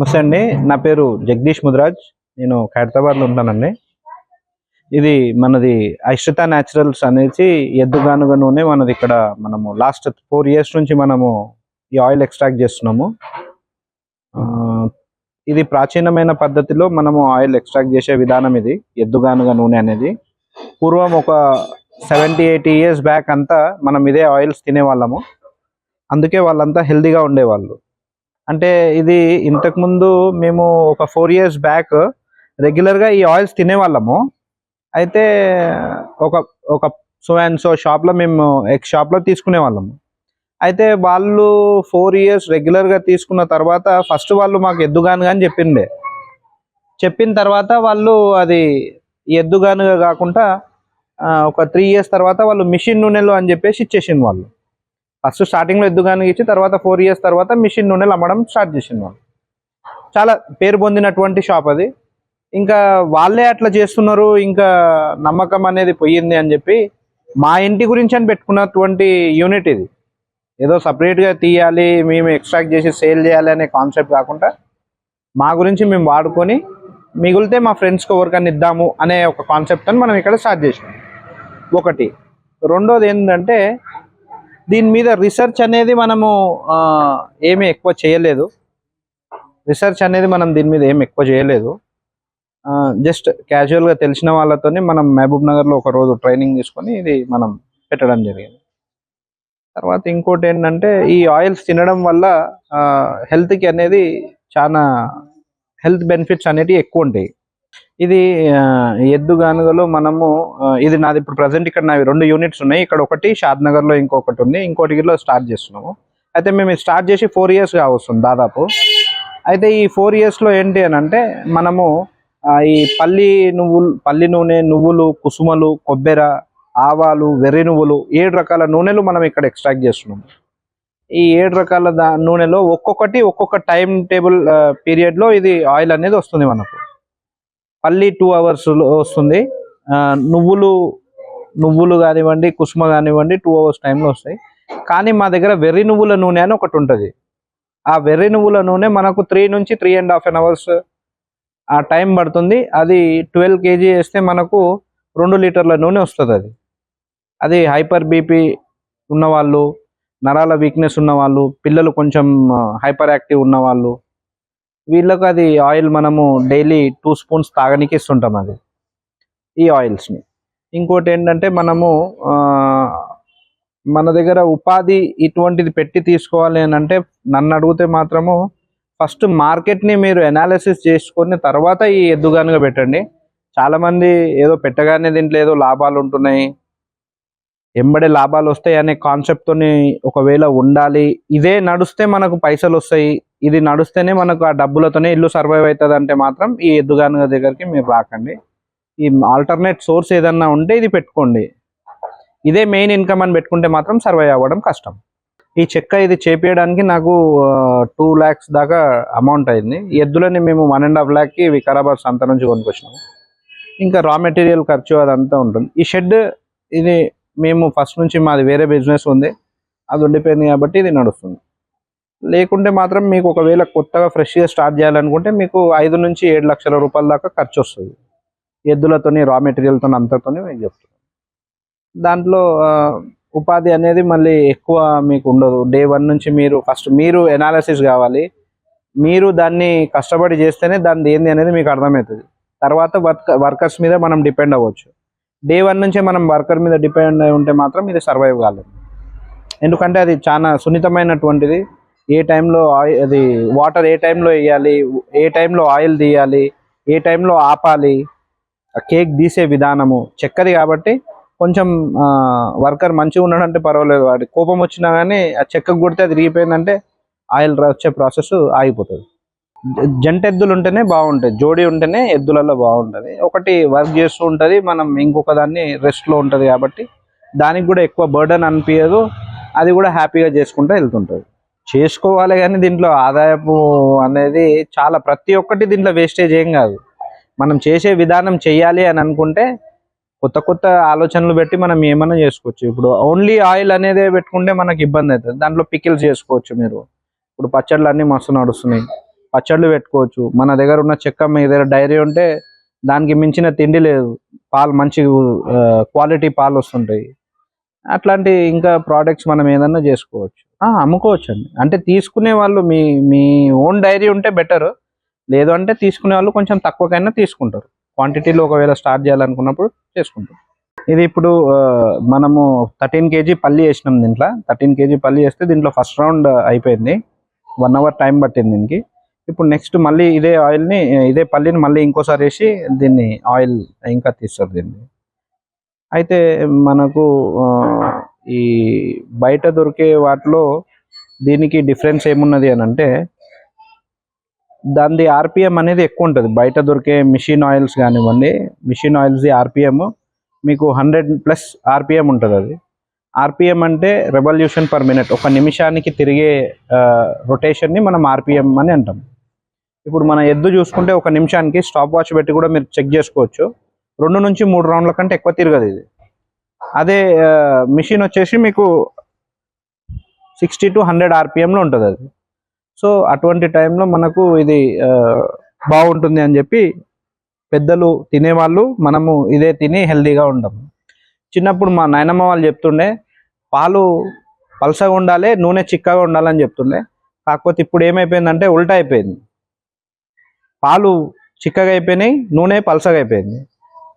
నమస్తే అండి. నా పేరు జగదీష్ ముదిరాజ్. నేను ఖైరతాబాద్లో ఉంటానండి. ఇది మనది ఐశ్రిత న్యాచురల్స్ అనేసి ఎద్దుగానుగా నూనె మనది ఇక్కడ మనము లాస్ట్ ఫోర్ ఇయర్స్ నుంచి మనము ఈ ఆయిల్ ఎక్స్ట్రాక్ట్ చేస్తున్నాము. ఆ, ఇది ప్రాచీనమైన పద్ధతిలో మనము ఆయిల్ ఎక్స్ట్రాక్ట్ చేసే విధానం ఇది ఎద్దుగానుగా నూనె అనేది. పూర్వం ఒక సెవెంటీ ఎయిటీ ఇయర్స్ బ్యాక్ అంతా మనం ఇదే ఆయిల్స్ తినేవాళ్ళము. అందుకే వాళ్ళంతా హెల్దీగా ఉండేవాళ్ళు. అంటే ఇది ఇంతకుముందు మేము ఒక ఫోర్ ఇయర్స్ బ్యాక్ రెగ్యులర్గా ఈ ఆయిల్స్ తినేవాళ్ళము. అయితే ఒక ఒక సో అండ్ సో షాప్లో మేము ఎక్స్ షాప్లో తీసుకునే వాళ్ళము అయితే వాళ్ళు ఫోర్ ఇయర్స్ రెగ్యులర్గా తీసుకున్న తర్వాత ఫస్ట్ వాళ్ళు మాకు ఎద్దుగాను అని చెప్పిండే. చెప్పిన తర్వాత వాళ్ళు అది ఎద్దుగానుగా కాకుండా ఒక త్రీ ఇయర్స్ తర్వాత వాళ్ళు మిషన్ నూనెలు అని చెప్పేసి ఇచ్చేసింది వాళ్ళు. ఫస్ట్ స్టార్టింగ్లో ఎద్దుగాను ఇచ్చి తర్వాత ఫోర్ ఇయర్స్ తర్వాత మిషన్ నూనెలు అమ్మడం స్టార్ట్ చేసింది వాళ్ళు. చాలా పేరు పొందినటువంటి షాప్ అది. ఇంకా వాళ్ళే అట్లా చేస్తున్నారు ఇంకా నమ్మకం అనేది పోయింది అని చెప్పి మా ఇంటి గురించి అని పెట్టుకున్నటువంటి యూనిట్ ఇది. ఏదో సపరేట్గా తీయాలి మేము ఎక్స్ట్రాక్ట్ చేసి సేల్ చేయాలి అనే కాన్సెప్ట్ కాకుండా మా గురించి మేము వాడుకొని మిగిలితే మా ఫ్రెండ్స్కి ఎవరికన్నా ఇద్దాము అనే ఒక కాన్సెప్ట్ అని మనం ఇక్కడ స్టార్ట్ చేసినాం. ఒకటి. రెండోది ఏంటంటే దీని మీద రీసెర్చ్ అనేది మనము ఆ, ఎక్కువ చేయలేదు. రీసెర్చ్ అనేది మనం దీని మీద ఏమి ఎక్కువ చేయలేదు. జస్ట్ క్యాజువల్గా తెలిసిన వాళ్ళతోనే మనం మహబూబ్ నగర్లో ఒక రోజు ట్రైనింగ్ తీసుకొని ఇది మనం పెట్టడం జరిగింది. తర్వాత ఇంకోటి ఏంటంటే ఈ ఆయిల్స్ తినడం వల్ల హెల్త్కి అనేది చాలా హెల్త్ బెనిఫిట్స్ అనేటివి ఎక్కువ ఉంటాయి. ఇది ఎద్దు గానుగలో మనము ఇది నాది ఇప్పుడు ప్రజెంట్ ఇక్కడ నావి రెండు యూనిట్స్ ఉన్నాయి. ఇక్కడ ఒకటి షాద్ నగర్లో ఇంకొకటి ఉంది. ఇంకోటిలో స్టార్ట్ చేస్తున్నాము. అయితే మేము స్టార్ట్ చేసి ఫోర్ ఇయర్స్ కావస్తుంది దాదాపు. అయితే ఈ ఫోర్ ఇయర్స్లో ఏంటి అని అంటే మనము ఈ పల్లి నువ్వులు పల్లి నూనె నువ్వులు కుసుమలు కొబ్బెర ఆవాలు వెర్రి నువ్వులు ఏడు రకాల నూనెలు మనం ఇక్కడ ఎక్స్ట్రాక్ట్ చేస్తున్నాము. ఈ ఏడు రకాల నూనెలో ఒక్కొక్కటి ఒక్కొక్క టైం టేబుల్ పీరియడ్లో ఇది ఆయిల్ అనేది వస్తుంది మనకు. పల్లి టూ అవర్స్ వస్తుంది. నువ్వులు నువ్వులు కానివ్వండి కుసుమ కానివ్వండి టూ అవర్స్ టైంలో వస్తాయి. కానీ మా దగ్గర వెర్రి నువ్వుల నూనె అని ఒకటి ఉంటుంది. ఆ వెర్రి నువ్వుల నూనె మనకు త్రీ నుంచి three and half an hours ఆ టైం పడుతుంది. అది ట్వెల్వ్ కేజీ వేస్తే మనకు రెండు లీటర్ల నూనె వస్తుంది అది. అది హైపర్ బీపీ ఉన్నవాళ్ళు నరాల వీక్నెస్ ఉన్నవాళ్ళు పిల్లలు కొంచెం హైపర్ యాక్టివ్ ఉన్నవాళ్ళు వీళ్ళకు అది ఆయిల్ మనము డైలీ టూ స్పూన్స్ తాగడానికి ఇస్తుంటాం అది. ఈ ఆయిల్స్ని ఇంకోటి ఏంటంటే మనము ఆ, మన దగ్గర ఉపాధి ఇటువంటిది పెట్టి తీసుకోవాలి అని అంటే నన్ను అడిగితే మాత్రము ఫస్ట్ మార్కెట్ని మీరు ఎనాలిసిస్ చేసుకుని తర్వాత ఈ ఎద్దుగానుగా పెట్టండి. చాలామంది ఏదో పెట్టగానే దీంట్లో ఏదో లాభాలు ఉంటున్నాయి. ఎంబడే లాభాలు వస్తాయి అనే కాన్సెప్ట్తో ఒకవేళ ఉండాలి. ఇదే నడుస్తే మనకు పైసలు వస్తాయి. ఇది నడుస్తేనే మనకు ఆ డబ్బులతోనే ఇల్లు సర్వైవ్ అవుతుంది అంటే మాత్రం ఈ ఎద్దుగాను దగ్గరికి మీరు రాకండి. ఈ ఆల్టర్నేట్ సోర్స్ ఏదన్నా ఉంటే ఇది పెట్టుకోండి. ఇదే మెయిన్ ఇన్కమ్ అని పెట్టుకుంటే మాత్రం సర్వైవ్ అవ్వడం కష్టం. ఈ చెక్క ఇది చేపించడానికి నాకు టూ ల్యాక్స్ దాకా అమౌంట్ అయింది. ఎద్దులని మేము వన్ అండ్ హాఫ్ ల్యాక్కి వికారాబాద్ సంత నుంచి కొనుక్కొచ్చినాము ఇంకా రా మెటీరియల్ ఖర్చు అదంతా ఉంటుంది. ఈ షెడ్ ఇది మేము ఫస్ట్ నుంచి మాది వేరే బిజినెస్ ఉంది. అది ఉండిపోయింది కాబట్టి ఇది నడుస్తుంది. లేకుంటే మాత్రం మీకు ఒకవేళ కొత్తగా ఫ్రెష్గా స్టార్ట్ చేయాలనుకుంటే మీకు ఐదు నుంచి ఏడు లక్షల రూపాయల దాకా ఖర్చు వస్తుంది. ఎద్దులతోని రా మెటీరియల్తో అంతతోని మీకు చెప్తున్నాను. దాంట్లో ఉపాధి అనేది మళ్ళీ ఎక్కువ మీకు ఉండదు. డే వన్ నుంచి మీరు ఫస్ట్ మీరు ఎనాలిసిస్ కావాలి. మీరు దాన్ని కష్టపడి చేస్తేనే దాన్ని ఏంది అనేది మీకు అర్థమవుతుంది. తర్వాత వర్క్ వర్కర్స్ మీద మనం డిపెండ్ అవ్వచ్చు. డే వన్ నుంచే మనం వర్కర్ మీద డిపెండ్ అయి ఉంటే మాత్రం ఇది సర్వైవ్ కాలేదు. ఎందుకంటే అది చాలా సున్నితమైనటువంటిది. ఏ టైంలో ఆయిల్ అది వాటర్ ఏ టైంలో వేయాలి ఏ టైంలో ఆయిల్ తీయాలి ఏ టైంలో ఆపాలి ఆ కేక్ తీసే విధానము చక్కది కాబట్టి కొంచెం వర్కర్ మంచిగా ఉన్నాడంటే పర్వాలేదు. వాడి కోపం వచ్చినా కానీ ఆ చెక్క కొడితే అది రిగిపోయిందంటే ఆయిల్ వచ్చే ప్రాసెస్ ఆగిపోతుంది. జంట ఎద్దులు ఉంటేనే బాగుంటుంది. జోడి ఉంటేనే ఎద్దులలో బాగుంటుంది. ఒకటి వర్క్ చేస్తూ ఉంటుంది. మనం ఇంకొక దాన్ని రెస్ట్లో ఉంటుంది కాబట్టి దానికి కూడా ఎక్కువ బర్డన్ అనిపించదు అది కూడా హ్యాపీగా చేసుకుంటూ వెళ్తుంటుంది. చేసుకోవాలి కానీ దీంట్లో ఆదాయపు అనేది చాలా ప్రతి ఒక్కటి దీంట్లో వేస్టేజ్ ఏం కాదు. మనం చేసే విధానం చేయాలి అని అనుకుంటే కొత్త కొత్త ఆలోచనలు పెట్టి మనం ఏమైనా చేసుకోవచ్చు. ఇప్పుడు ఓన్లీ ఆయిల్ అనేది పెట్టుకుంటే మనకి ఇబ్బంది అవుతుంది. దాంట్లో పికిల్స్ చేసుకోవచ్చు మీరు. ఇప్పుడు పచ్చళ్ళు అన్నీ మస్తు నడుస్తున్నాయి. పచ్చళ్ళు పెట్టుకోవచ్చు. మన దగ్గర ఉన్న చెక్క మీ దగ్గర డైరీ ఉంటే దానికి మించిన తిండి లేదు. పాలు మంచి క్వాలిటీ పాలు వస్తుంటాయి. అట్లాంటి ఇంకా ప్రోడక్ట్స్ మనం ఏదన్నా చేసుకోవచ్చు. అమ్ముకోవచ్చండి. అమ్ముకోవచ్చు అండి అంటే తీసుకునే వాళ్ళు మీ మీ ఓన్ డైరీ ఉంటే బెటర్ లేదు అంటే తీసుకునే వాళ్ళు కొంచెం తక్కువకైనా తీసుకుంటారు. క్వాంటిటీలో ఒకవేళ స్టార్ట్ చేయాలనుకున్నప్పుడు చేసుకుంటారు. ఇది ఇప్పుడు మనము థర్టీన్ కేజీ పల్లి వేసినాం దీంట్లో. థర్టీన్ కేజీ పల్లి వేస్తే దీంట్లో ఫస్ట్ రౌండ్ అయిపోయింది. వన్ అవర్ టైం పట్టింది దీనికి. ఇప్పుడు నెక్స్ట్ మళ్ళీ ఇదే ఆయిల్ని ఇదే పల్లిని మళ్ళీ ఇంకోసారి వేసి దీన్ని ఆయిల్ ఇంకా తీస్తారు దీన్ని. అయితే మనకు ఈ బయట దొరికే వాటిలో దీనికి డిఫరెన్స్ ఏమున్నది అని అంటే దాని ఆర్పిఎం అనేది ఎక్కువ ఉంటుంది. బయట దొరికే మిషన్ ఆయిల్స్ కానివ్వండి మిషన్ ఆయిల్స్ది ఆర్పిఎం మీకు హండ్రెడ్ ప్లస్ ఆర్పిఎం ఉంటుంది అది. ఆర్పిఎం అంటే రెవల్యూషన్ పర్ మినిట్ ఒక నిమిషానికి తిరిగే రొటేషన్ని మనం ఆర్పిఎం అని అంటాం. ఇప్పుడు మన ఎద్దు చూసుకుంటే ఒక నిమిషానికి స్టాప్ వాచ్ పెట్టి కూడా మీరు చెక్ చేసుకోవచ్చు. రెండు నుంచి మూడు రౌండ్ల కంటే ఎక్కువ తిరగదు ఇది. అదే మిషన్ వచ్చేసి మీకు సిక్స్టీ టు హండ్రెడ్ ఆర్పిఎంలో ఉంటుంది అది. సో అటువంటి టైంలో మనకు ఇది బాగుంటుంది అని చెప్పి పెద్దలు తినేవాళ్ళు మనము ఇదే తిని హెల్దీగా ఉంటాము చిన్నప్పుడు మా నాయనమ్మ వాళ్ళు చెప్తుండే పాలు పలసగా ఉండాలి నూనె చిక్కగా ఉండాలని చెప్తుండే. కాకపోతే ఇప్పుడు ఏమైపోయిందంటే ఉల్టా అయిపోయింది. పాలు చిక్కగా అయిపోయినాయి నూనె పలసగా అయిపోయింది.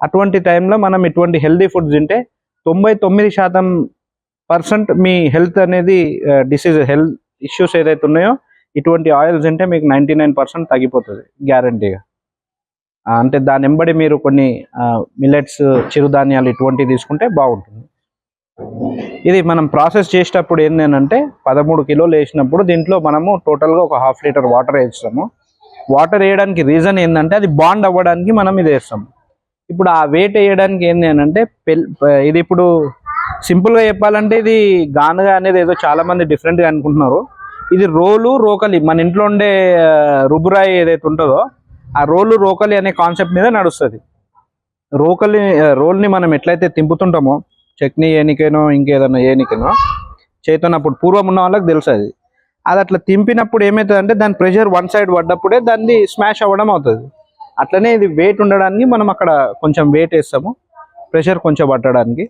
అటువంటి టైంలో మనం ఇటువంటి హెల్దీ ఫుడ్ తింటే తొంభై తొమ్మిది శాతం పర్సెంట్ మీ హెల్త్ అనేది డిసీజ్ హెల్త్ ఇష్యూస్ ఏదైతే ఉన్నాయో ఇటువంటి ఆయిల్స్ తింటే మీకు నైంటీ నైన్ పర్సెంట్ తగ్గిపోతుంది గ్యారంటీగా. అంటే దాని వెంబడి మీరు కొన్ని మిల్లెట్స్ చిరుధాన్యాలు ఇటువంటివి తీసుకుంటే బాగుంటుంది. ఇది మనం ప్రాసెస్ చేసేటప్పుడు ఏంటంటే పదమూడు కిలోలు వేసినప్పుడు దీంట్లో మనము టోటల్గా ఒక హాఫ్ లీటర్ వాటర్ వేస్తాము. వాటర్ వేయడానికి రీజన్ ఏంటంటే అది బాండ్ అవ్వడానికి మనం ఇది వేస్తాము. ఇప్పుడు ఆ వెయిట్ వేయడానికి ఏంది అంటే ఇది ఇప్పుడు సింపుల్గా చెప్పాలంటే ఇది గానుగా అనేది ఏదో చాలా మంది డిఫరెంట్గా అనుకుంటున్నారు. ఇది రోలు రోకలి మన ఇంట్లో ఉండే రుబురాయి ఏదైతే ఉంటుందో ఆ రోలు రోకలి అనే కాన్సెప్ట్ మీద నడుస్తుంది. రోకలి రోల్ని మనం ఎట్లయితే తింపుతుంటామో చట్నీ ఏనికేనో ఇంకేదైనా ఏనికేనో చేతున్న అప్పుడు పూర్వం ఉన్న వాళ్ళకి తెలుసు అది అది అట్లా తింపినప్పుడు ఏమవుతుంది అంటే దాని ప్రెషర్ వన్ సైడ్ పడ్డప్పుడే దాన్ని స్మాష్ అవ్వడం అవుతుంది. అట్లనే ఇది వెయిట్ ఉండడానికి మనం అక్కడ కొంచెం వెయిట్ వేస్తాము. ప్రెషర్ కొంచెం పట్టడానికి.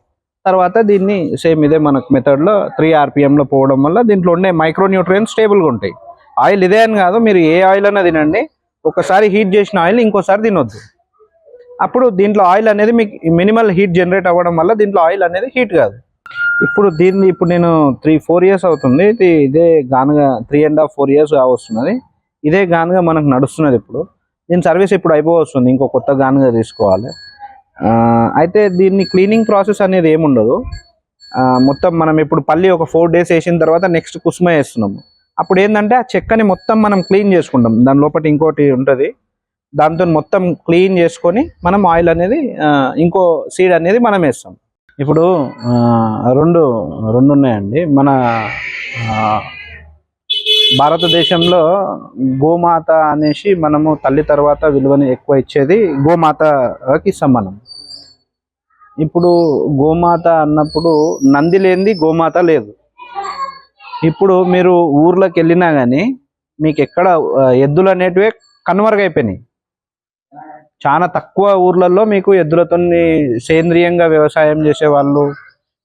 తర్వాత దీన్ని సేమ్ ఇదే మనకు మెథడ్లో త్రీ ఆర్పిఎంలో పోవడం వల్ల దీంట్లో ఉండే మైక్రోన్యూట్రియన్స్ స్టేబుల్గా ఉంటాయి. ఆయిల్ ఇదే అని కాదు మీరు ఏ ఆయిల్ అయినా తినండి. ఒకసారి హీట్ చేసిన ఆయిల్ ఇంకోసారి తినొద్దు. అప్పుడు దీంట్లో ఆయిల్ అనేది మీకు మినిమల్ హీట్ జనరేట్ అవ్వడం వల్ల దీంట్లో ఆయిల్ అనేది హీట్ కాదు. ఇప్పుడు దీన్ని ఇప్పుడు నేను త్రీ ఫోర్ ఇయర్స్ అవుతుంది. ఇది ఇదే గానుగా three and half four years కావస్తున్నది. ఇదే గానుగా మనకు నడుస్తున్నది ఇప్పుడు. దీని సర్వీస్ ఇప్పుడు అయిపోవస్తుంది. ఇంకో కొత్త గానుగా తీసుకోవాలి. అయితే దీన్ని క్లీనింగ్ ప్రాసెస్ అనేది ఏముండదు. మొత్తం మనం ఇప్పుడు పల్లి ఒక ఫోర్ డేస్ వేసిన తర్వాత నెక్స్ట్ కుసుమ వేస్తున్నాము. అప్పుడు ఏంటంటే ఆ చెక్కని మొత్తం మనం క్లీన్ చేసుకుంటాం. దాని లోపల ఇంకోటి ఉంటుంది. దాంతో మొత్తం క్లీన్ చేసుకొని మనం ఆయిల్ అనేది ఇంకో సీడ్ అనేది మనం వేస్తాం. ఇప్పుడు రెండు రెండు ఉన్నాయండి. మన భారతదేశంలో గోమాత అనేసి మనము తల్లి తర్వాత విలువని ఎక్కువ ఇచ్చేది గోమాతకి సమానం. ఇప్పుడు గోమాత అన్నప్పుడు నంది లేనిది గోమాత లేదు. ఇప్పుడు మీరు ఊర్లోకి వెళ్ళినా కానీ మీకు ఎక్కడ ఎద్దులు అనేటివే కనుమరుగైపోయినాయి. చాలా తక్కువ ఊర్లలో మీకు ఎద్దులతో సేంద్రియంగా వ్యవసాయం చేసే వాళ్ళు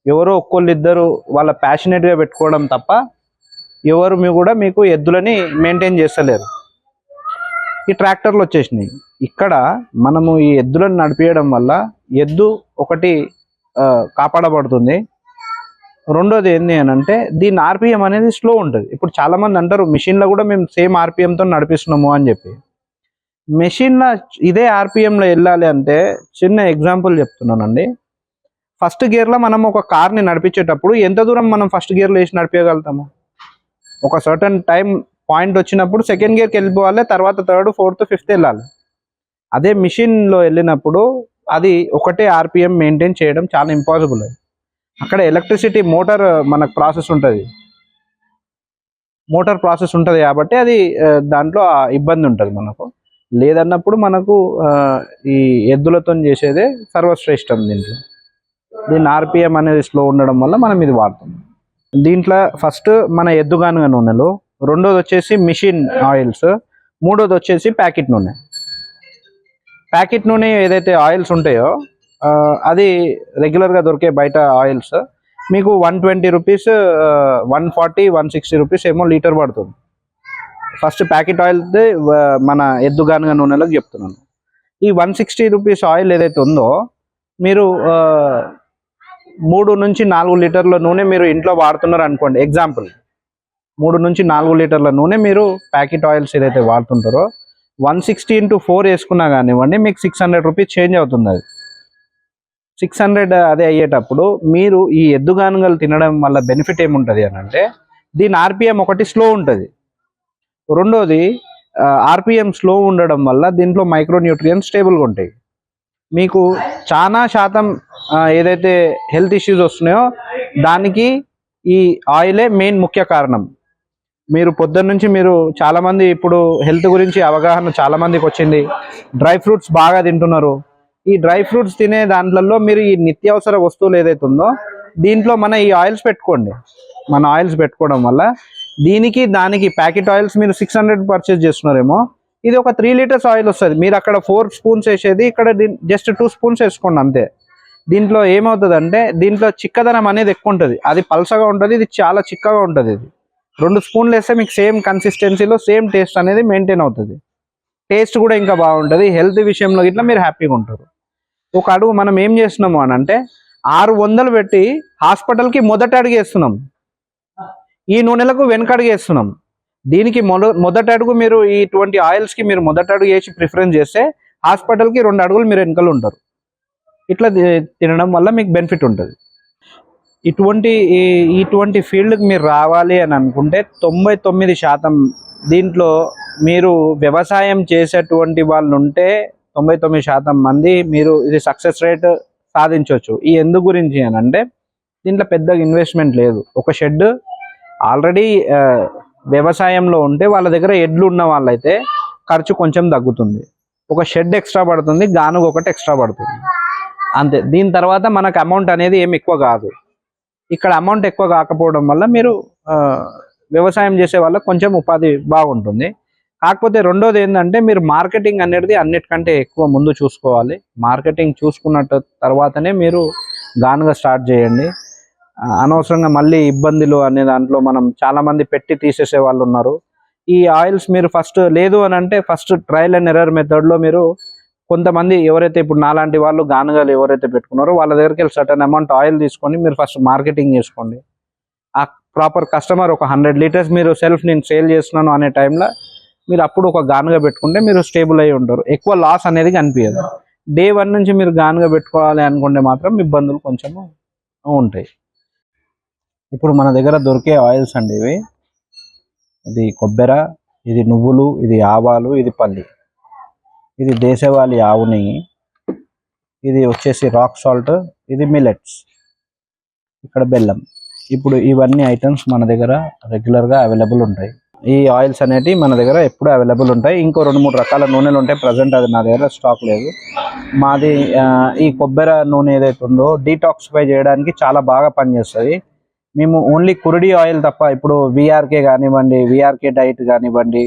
ఎవరో ఒక్కళ్ళు ఇద్దరు వాళ్ళ ప్యాషనెట్గా పెట్టుకోవడం తప్ప ఎవరు మీ కూడా మీకు ఎద్దులని మెయింటైన్ చేస్తలేరు. ఈ ట్రాక్టర్లు వచ్చేసినాయి. ఇక్కడ మనము ఈ ఎద్దులను నడిపించడం వల్ల ఎద్దు ఒకటి కాపాడబడుతుంది. రెండోది ఏంది అని అంటే దీని ఆర్పిఎం అనేది స్లో ఉంటుంది. ఇప్పుడు చాలామంది అంటారు మిషన్లో కూడా మేము సేమ్ ఆర్పిఎంతో నడిపిస్తున్నాము అని చెప్పి. మెషిన్లో ఇదే ఆర్పిఎంలో వెళ్ళాలి అంటే చిన్న ఎగ్జాంపుల్ చెప్తున్నానండి. ఫస్ట్ గేర్లో మనం ఒక కార్ని నడిపించేటప్పుడు ఎంత దూరం మనం ఫస్ట్ గేర్లో వేసి నడిపించగలుగుతాము ఒక సర్టన్ టైం పాయింట్ వచ్చినప్పుడు సెకండ్ గేర్కి వెళ్ళిపోవాలి తర్వాత థర్డ్ ఫోర్త్ ఫిఫ్త్ వెళ్ళాలి. అదే మిషన్లో వెళ్ళినప్పుడు అది ఒకటే ఆర్పిఎం మెయింటైన్ చేయడం చాలా ఇంపాసిబుల్ అది అక్కడ ఎలక్ట్రిసిటీ మోటార్ uh, మనకు ప్రాసెస్ ఉంటుంది. మోటార్ ప్రాసెస్ ఉంటుంది కాబట్టి అది uh, దాంట్లో ఇబ్బంది ఉంటుంది మనకు. లేదన్నప్పుడు మనకు uh, ఈ ఎద్దులతో చేసేదే సర్వశ్రేష్టం దీంట్లో. దీని ఆర్పిఎం అనేది స్లో ఉండడం వల్ల మనం ఇది వాడుతాం దీంట్లో ఫస్ట్ మన ఎద్దుగానుగ నూనెలు రెండోది వచ్చేసి మిషన్ ఆయిల్స్ మూడోది వచ్చేసి ప్యాకెట్ నూనె. ప్యాకెట్ నూనె ఏదైతే ఆయిల్స్ ఉంటాయో అది రెగ్యులర్గా దొరికే బయట ఆయిల్స్. మీకు one twenty rupees one forty one sixty rupees ఏమో లీటర్ పడుతుంది. ఫస్ట్ ప్యాకెట్ ఆయిల్ మన ఎద్దుగానుగ నూనెలకు చెప్తున్నాను. ఈ వన్ సిక్స్టీ రూపీస్ ఆయిల్ ఏదైతే ఉందో మీరు మూడు నుంచి నాలుగు లీటర్ల నూనె మీరు ఇంట్లో వాడుతున్నారు అనుకోండి. ఎగ్జాంపుల్ మూడు నుంచి నాలుగు లీటర్ల నూనె మీరు ప్యాకెట్ ఆయిల్స్ ఏదైతే వాడుతుంటారో వన్ సిక్స్టీ ఇంటూ ఫోర్ వేసుకున్నా కానివ్వండి మీకు సిక్స్ హండ్రెడ్ రూపీస్ చేంజ్ అవుతుంది అది. సిక్స్ హండ్రెడ్ అదే అయ్యేటప్పుడు మీరు ఈ ఎద్దుగానుగలు తినడం వల్ల బెనిఫిట్ ఏముంటుంది అని అంటే దీని ఆర్పిఎం ఒకటి స్లో ఉంటుంది. రెండోది ఆర్పిఎం స్లో ఉండడం వల్ల దీంట్లో మైక్రో న్యూట్రియన్స్ స్టేబుల్గా ఉంటాయి. మీకు చాలా శాతం ఏదైతే హెల్త్ ఇష్యూస్ వస్తున్నాయో దానికి ఈ ఆయిలే మెయిన్ ముఖ్య కారణం. మీరు పొద్దున్న నుంచి మీరు చాలామంది ఇప్పుడు హెల్త్ గురించి అవగాహన చాలా మందికి వచ్చింది. డ్రై ఫ్రూట్స్ బాగా తింటున్నారు. ఈ డ్రై ఫ్రూట్స్ తినే దాంట్లలో మీరు ఈ నిత్యావసర వస్తువులు ఏదైతే ఉందో దీంట్లో మన ఈ ఆయిల్స్ పెట్టుకోండి. మన ఆయిల్స్ పెట్టుకోవడం వల్ల దీనికి దానికి ప్యాకెట్ ఆయిల్స్ మీరు సిక్స్ హండ్రెడ్ పర్చేస్ చేస్తున్నారేమో ఇది ఒక త్రీ లీటర్స్ ఆయిల్ వస్తుంది. మీరు అక్కడ ఫోర్ స్పూన్స్ వేసేది ఇక్కడ జస్ట్ టూ స్పూన్స్ వేసుకోండి అంతే. దీంట్లో ఏమవుతుంది అంటే దీంట్లో చిక్కదనం అనేది ఎక్కువ ఉంటుంది. అది పల్సగా ఉంటుంది ఇది చాలా చిక్కగా ఉంటుంది ఇది. రెండు స్పూన్లు వేస్తే మీకు సేమ్ కన్సిస్టెన్సీలో సేమ్ టేస్ట్ అనేది మెయింటైన్ అవుతుంది. టేస్ట్ కూడా ఇంకా బాగుంటుంది. హెల్త్ విషయంలో ఇట్లా మీరు హ్యాపీగా ఉంటారు. ఒక అడుగు మనం ఏం చేస్తున్నాము అని అంటే ఆరు వందలు పెట్టి హాస్పిటల్కి మొదట అడిగేస్తున్నాం. ఈ నూనెలకు వెనక అడిగేస్తున్నాం. దీనికి మొదటి అడుగు మీరు ఇటువంటి ఆయిల్స్కి మీరు మొదటి అడుగు వేసి ప్రిఫరెన్స్ చేస్తే హాస్పిటల్కి రెండు అడుగులు మీరు వెనకలు ఉంటారు. ఇట్లా తి- తినడం వల్ల మీకు బెనిఫిట్ ఉంటుంది. ఇటువంటి ఇటువంటి ఫీల్డ్కి మీరు రావాలి అని అనుకుంటే తొంభై తొమ్మిది శాతం దీంట్లో మీరు వ్యవసాయం చేసేటువంటి వాళ్ళు ఉంటే తొంభై తొమ్మిది శాతం మంది మీరు ఇది సక్సెస్ రేట్ సాధించవచ్చు ఈ ఎందు గురించి అని అంటే దీంట్లో పెద్దగా ఇన్వెస్ట్మెంట్ లేదు. ఒక షెడ్ ఆల్రెడీ వ్యవసాయంలో ఉంటే వాళ్ళ దగ్గర ఎడ్లు ఉన్న వాళ్ళైతే ఖర్చు కొంచెం తగ్గుతుంది. ఒక షెడ్ ఎక్స్ట్రా పడుతుంది గానుగ ఒకటి ఎక్స్ట్రా పడుతుంది. అంతే. దీని తర్వాత మనకు అమౌంట్ అనేది ఏమి ఎక్కువ కాదు. ఇక్కడ అమౌంట్ ఎక్కువ కాకపోవడం వల్ల మీరు వ్యవసాయం చేసే వాళ్ళకి కొంచెం ఉపాధి బాగుంటుంది. కాకపోతే రెండోది ఏంటంటే మీరు మార్కెటింగ్ అనేది అన్నిటికంటే ఎక్కువ ముందు చూసుకోవాలి. మార్కెటింగ్ చూసుకున్నట్టు తర్వాతనే మీరు గానుగా స్టార్ట్ చేయండి. అనవసరంగా మళ్ళీ ఇబ్బందులు అనే దాంట్లో మనం చాలా మంది పెట్టి తీసేసే వాళ్ళు ఉన్నారు. ఈ ఆయిల్స్ మీరు ఫస్ట్ లేదు అని అంటే ఫస్ట్ ట్రయల్ అండ్ ఎర్రర్ మెథడ్లో మీరు కొంతమంది ఎవరైతే ఇప్పుడు నాలాంటి వాళ్ళు గానుగలు ఎవరైతే పెట్టుకున్నారో వాళ్ళ దగ్గరికి వెళ్ళి సర్టన్ అమౌంట్ ఆయిల్ తీసుకొని మీరు ఫస్ట్ మార్కెటింగ్ చేసుకోండి. ఆ ప్రాపర్ కస్టమర్ ఒక హండ్రెడ్ లీటర్స్ మీరు సెల్ఫ్ నేను సేల్ చేస్తున్నాను అనే టైంలో మీరు అప్పుడు ఒక గానుగా పెట్టుకుంటే మీరు స్టేబుల్ అయి ఉంటారు ఎక్కువ లాస్ అనేది కనిపించదు. డే వన్ నుంచి మీరు గానుగా పెట్టుకోవాలి అనుకుంటే మాత్రం ఇబ్బందులు కొంచెము ఉంటాయి. ఇప్పుడు మన దగ్గర దొరికే ఆయిల్స్ అండి ఇవి. ఇది కొబ్బెర ఇది నువ్వులు ఇది ఆవాలు ఇది పల్లి. ఇది దేశవాళీ ఆవు నెయ్యి. ఇది వచ్చేసి రాక్ సాల్ట్ ఇది మిలెట్స్ ఇక్కడ బెల్లం. ఇప్పుడు ఇవన్నీ ఐటమ్స్ మన దగ్గర రెగ్యులర్గా అవైలబుల్ ఉంటాయి. ఈ ఆయిల్స్ అనేటివి మన దగ్గర ఎప్పుడు అవైలబుల్ ఉంటాయి. ఇంకో రెండు మూడు రకాల నూనెలు ఉంటాయి ప్రజెంట్ అది నా దగ్గర స్టాక్ లేదు. మాది ఈ కొబ్బరి నూనె ఏదైతే ఉందో డీటాక్సిఫై చేయడానికి చాలా బాగా పనిచేస్తుంది. మేము ఓన్లీ కురిడి ఆయిల్ తప్ప ఇప్పుడు విఆర్కే కానివ్వండి విఆర్కే డైట్ కానివ్వండి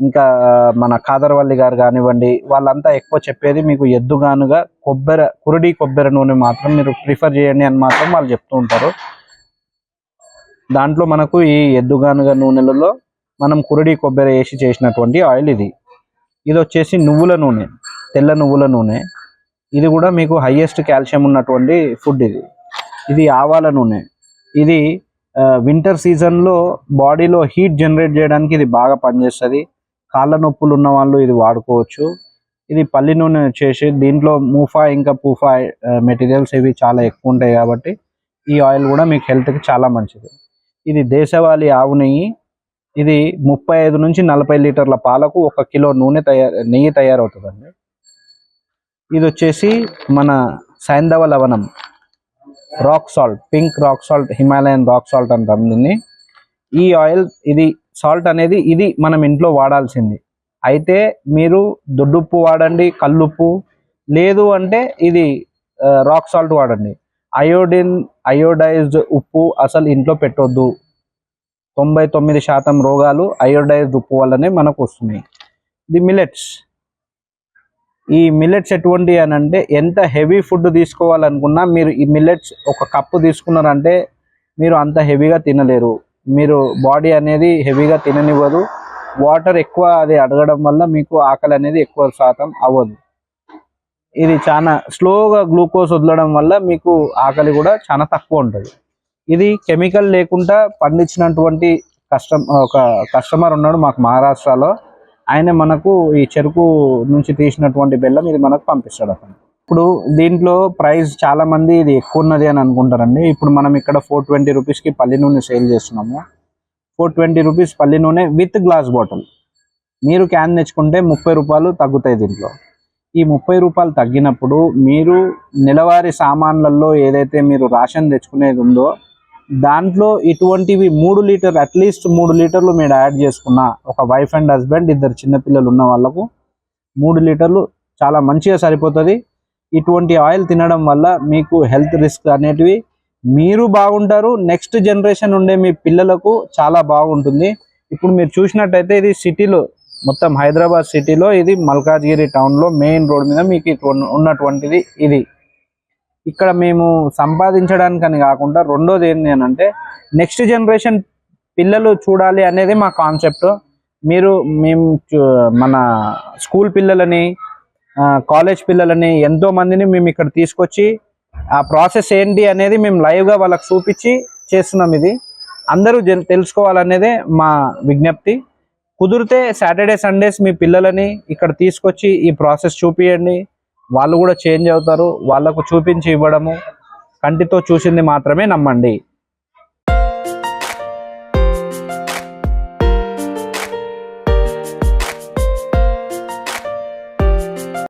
ఇంకా మన కాదర్వల్లి గారు కానివ్వండి వాళ్ళంతా ఎక్కువ చెప్పేది మీకు ఎద్దుగానుగా కొబ్బరి కురిడి కొబ్బరి నూనె మాత్రం మీరు ప్రిఫర్ చేయండి అని మాత్రం వాళ్ళు చెప్తూ ఉంటారు. దాంట్లో మనకు ఈ ఎద్దుగానుగా నూనెలలో మనం కురిడి కొబ్బరి వేసి చేసినటువంటి ఆయిల్ ఇది. ఇది వచ్చేసి నువ్వుల నూనె తెల్ల నువ్వుల నూనె. ఇది కూడా మీకు హైయెస్ట్ కాల్షియం ఉన్నటువంటి ఫుడ్ ఇది. ఇది ఆవాల నూనె. ఇది వింటర్ సీజన్లో బాడీలో హీట్ జనరేట్ చేయడానికి ఇది బాగా పనిచేస్తుంది. కాళ్ళ నొప్పులు ఉన్న వాళ్ళు ఇది వాడుకోవచ్చు. ఇది పల్లి నూనె వచ్చేసి దీంట్లో మూఫా ఇంకా పూఫా మెటీరియల్స్ ఇవి చాలా ఎక్కువ ఉంటాయి కాబట్టి ఈ ఆయిల్ కూడా మీకు హెల్త్కి చాలా మంచిది. ఇది దేశవాళీ ఆవు నెయ్యి. ఇది ముప్పై ఐదు నుంచి నలభై లీటర్ల పాలకు ఒక కిలో నూనె తయారు నెయ్యి తయారవుతుందండి. ఇది వచ్చేసి మన సైంధవ లవణం. Rock salt pink rock salt Himalayan rock salt అంటాం దీన్ని. ఈ ఆయిల్ ఇది సాల్ట్ అనేది ఇది మనం ఇంట్లో వాడాల్సింది. అయితే మీరు దొడ్డుప్పు వాడండి కల్లుప్పు లేదు అంటే ఇది రాక్ సాల్ట్ వాడండి. అయోడిన్ అయోడైజ్డ్ ఉప్పు అసలు ఇంట్లో పెట్టొద్దు. తొంభై తొమ్మిది శాతం రోగాలు అయోడైజ్డ్ ఉప్పు వల్లనే మనకు వస్తున్నాయి. ది మిలెట్స్ ఈ మిల్లెట్స్ ఎటువంటి అని అంటే ఎంత హెవీ ఫుడ్ తీసుకోవాలనుకున్నా మీరు ఈ మిల్లెట్స్ ఒక కప్పు తీసుకున్నారంటే మీరు అంత హెవీగా తినలేరు. మీరు బాడీ అనేది హెవీగా తిననివ్వదు. వాటర్ ఎక్కువ అది అడగడం వల్ల మీకు ఆకలి అనేది ఎక్కువ శాతం అవ్వదు. ఇది చాలా స్లోగా గ్లూకోజ్ వదలడం వల్ల మీకు ఆకలి కూడా చాలా తక్కువ ఉంటుంది. ఇది కెమికల్ లేకుండా పండించినటువంటి కస్టమ్ ఒక కస్టమర్ ఉన్నాడు మాకు మహారాష్ట్రలో. ఆయన మనకు ఈ చెరుకు నుంచి తీసినటువంటి బెల్లం ఇది మనకు పంపిస్తాడు అతను. ఇప్పుడు దీంట్లో ప్రైస్ చాలా మంది ఇది ఎక్కువ ఉన్నది అని అనుకుంటారండి. ఇప్పుడు మనం ఇక్కడ ఫోర్ ట్వంటీ రూపీస్కి పల్లి నూనె సేల్ చేస్తున్నాము. ఫోర్ ట్వంటీ రూపీస్ పల్లి నూనె విత్ గ్లాస్ బాటిల్. మీరు క్యాన్ తెచ్చుకుంటే ముప్పై రూపాయలు తగ్గుతాయి దీంట్లో. ఈ ముప్పై రూపాయలు తగ్గినప్పుడు మీరు నెలవారీ సామాన్లలో ఏదైతే మీరు రాషన్ తెచ్చుకునేది ఉందో దాంట్లో ఇటువంటివి మూడు లీటర్ అట్లీస్ట్ మూడు లీటర్లు మీరు యాడ్ చేసుకున్న ఒక వైఫ్ అండ్ హస్బెండ్ ఇద్దరు చిన్నపిల్లలు ఉన్న వాళ్ళకు మూడు లీటర్లు చాలా మంచిగా సరిపోతుంది. ఇటువంటి ఆయిల్ తినడం వల్ల మీకు హెల్త్ రిస్క్ అనేటివి మీరు బాగుంటారు. నెక్స్ట్ జనరేషన్ ఉండే మీ పిల్లలకు చాలా బాగుంటుంది. ఇప్పుడు మీరు చూసినట్టయితే ఇది సిటీలో మొత్తం హైదరాబాద్ సిటీలో ఇది మల్కాజ్గిరి టౌన్లో మెయిన్ రోడ్ మీద మీకు ఉన్నటువంటిది ఇది. ఇక్కడ మేము సంపాదించడానికని కాకుండా రెండోది ఏంటి అని అంటే నెక్స్ట్ జనరేషన్ పిల్లలు చూడాలి అనేది మా కాన్సెప్ట్ మీరు మేము చూ- మన స్కూల్ పిల్లలని కాలేజ్ పిల్లలని ఎంతో మందిని మేము ఇక్కడ తీసుకొచ్చి ఆ ప్రాసెస్ ఏంటి అనేది మేము లైవ్గా వాళ్ళకి చూపించి చేస్తున్నాం ఇది. అందరూ తెలుసుకోవాలనేదే మా విజ్ఞప్తి. కుదిరితే సాటర్డే సండేస్ మీ పిల్లలని ఇక్కడ తీసుకొచ్చి ఈ ప్రాసెస్ చూపియండి. వాళ్ళు కూడా చేంజ్ అవుతారు వాళ్ళకు చూపించి ఇవ్వడము కంటితో చూసింది మాత్రమే నమ్మండి.